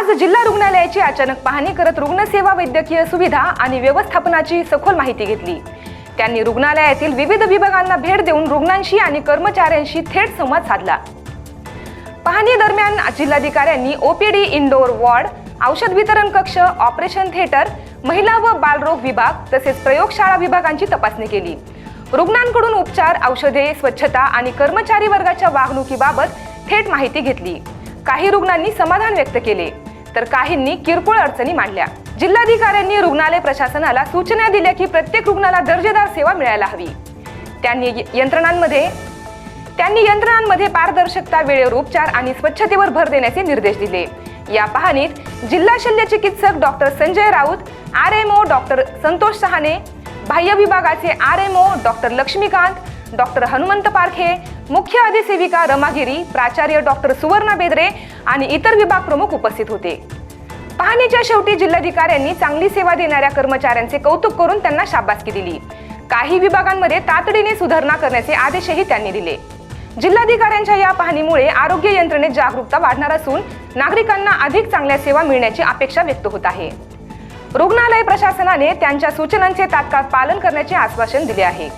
आज जिल्हा रुग्णालयाची अचानक पाहणी करत रुग्णसेवा वैद्यकीय सुविधा आणि व्यवस्थापनाची सखोल माहिती घेतली. त्यांनी रुग्णालयातील विविध विभागांना भेट देऊन रुग्णांशी आणि कर्मचाऱ्यांशी थेट संवाद साधला. पाहणी दरम्यान जिल्हाधिकाऱ्यांनी ओपीडी इंडोर वॉर्ड औषध वितरण कक्ष ऑपरेशन थिएटर महिला व बालरोग विभाग तसेच प्रयोगशाळा विभागांची तपासणी केली. रुग्णांकडून उपचार औषधे स्वच्छता आणि कर्मचारी वर्गाच्या वागणुकीबाबत थेट माहिती घेतली. काही रुग्णांनी समाधान व्यक्त केले. तर काहींनी किरकोळ अडचणी मांडल्या. जिल्हाधिकाऱ्यांनी रुग्णालय प्रशासनाला सूचना दिल्या की प्रत्येक रुग्णाला दर्जेदार सेवा मिळायला हवी. त्यांनी यंत्रणांमध्ये त्यांनी यंत्रणांमध्ये पारदर्शकता वेळेवर उपचार आणि स्वच्छतेवर भर देण्याचे निर्देश दिले. या पाहणीत जिल्हा शल्य चिकित्सक doctor Sanjay Raut R M O doctor Santosh Sahane बाह्य विभागाचे R M O doctor Laxmikant doctor Hanumant Parkhe मुख्य अधिसेविका रमागिरी प्राचार्य डॉक्टर सुवर्णा बेदरे आणि इतर विभाग प्रमुख उपस्थित होते. पाहणीच्या शेवटी जिल्हाधिकाऱ्यांनी चांगली सेवा देणाऱ्या कर्मचाऱ्यांचे कौतुक करून त्यांना शाबासकी दिली. काही विभागांमध्ये तातडीने सुधारणा करण्याचे आदेशही त्यांनी दिले. जिल्हाधिकाऱ्यांच्या या पाहणीमुळे आरोग्य यंत्रणेत जागरूकता वाढणार असून नागरिकांना अधिक चांगल्या सेवा मिळण्याची अपेक्षा व्यक्त होत आहे. रुग्णालय प्रशासनाने त्यांच्या सूचनांचे तात्काळ पालन करण्याचे आश्वासन दिले आहे.